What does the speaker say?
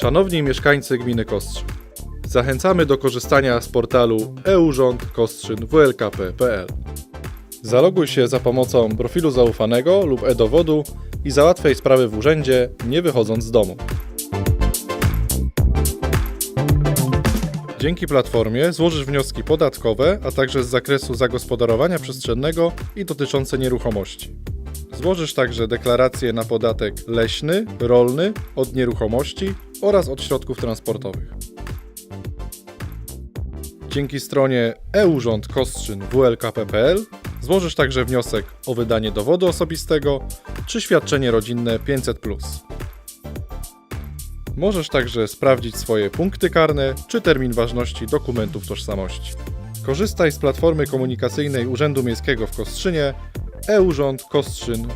Szanowni mieszkańcy gminy Kostrzyn, zachęcamy do korzystania z portalu e-urząd kostrzyn wlkp.pl. Zaloguj się za pomocą profilu zaufanego lub e-dowodu i załatwiaj sprawy w urzędzie, nie wychodząc z domu. Dzięki platformie złożysz wnioski podatkowe, a także z zakresu zagospodarowania przestrzennego i dotyczące nieruchomości. Złożysz także deklaracje na podatek leśny, rolny, od nieruchomości oraz od środków transportowych. Dzięki stronie e-urząd kostrzyn złożysz także wniosek o wydanie dowodu osobistego czy świadczenie rodzinne 500. Możesz także sprawdzić swoje punkty karne czy termin ważności dokumentów tożsamości. Korzystaj z platformy komunikacyjnej Urzędu Miejskiego w Kostrzynie e-urząd kostrzyn